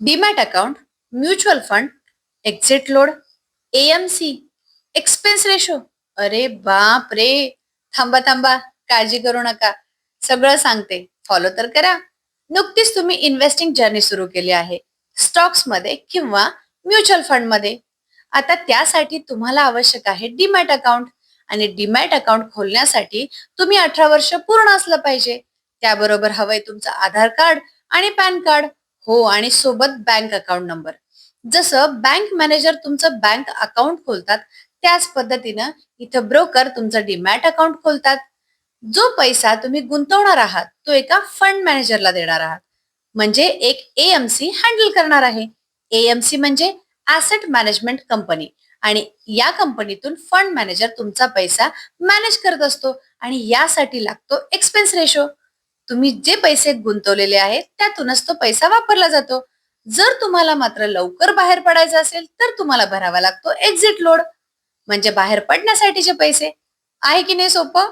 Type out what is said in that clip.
Demat account mutual fund exit load AMC expense ratio. अरे बाप रे. थांबा थांबा. काळजी करू नका. सगळं सांगते. फॉलो तर करा. नुकतीच तुम्ही इन्व्हेस्टिंग जर्नी सुरू केली आहे. स्टॉक्समध्ये किंवा म्युच्युअल फंडमध्ये. आता त्यासाठी तुम्हाला आवश्यक आहे डीमॅट अकाउंट. आणि डीमॅट अकाउंट खोलण्यासाठी तुम्ही अठरा वर्ष पूर्ण असलं पाहिजे. त्याबरोबर हवंय तुमचं आधार कार्ड आणि पॅन कार्ड. हो आणि सोबत बँक अकाउंट नंबर जसं बँक मॅनेजर तुमचं बँक अकाउंट खोलतात त्याच पद्धतीनं इथं ब्रोकर तुमचं डीमॅट अकाउंट खोलतात. जो पैसा तुम्ही गुंतवणार आहात तो एका फंड मॅनेजरला देणार आहात. म्हणजे एक एएमसी हँडल करणार आहे. एएमसी म्हणजे ऍसेट मॅनेजमेंट कंपनी आणि या कंपनीतून फंड मॅनेजर तुमचा पैसा मॅनेज करत असतो. आणि यासाठी लागतो एक्सपेन्स रेशो तुम्ही जे पैसे गुंतवलेले आहेत त्यातूनच तो पैसा वापरला जातो. जर तुम्हाला मात्र लवकर बाहेर पडायचं असेल तर तुम्हाला भरावा लागतो एक्झिट लोड म्हणजे बाहेर पडण्यासाठीचे पैसे. आहे की नाही सोपं?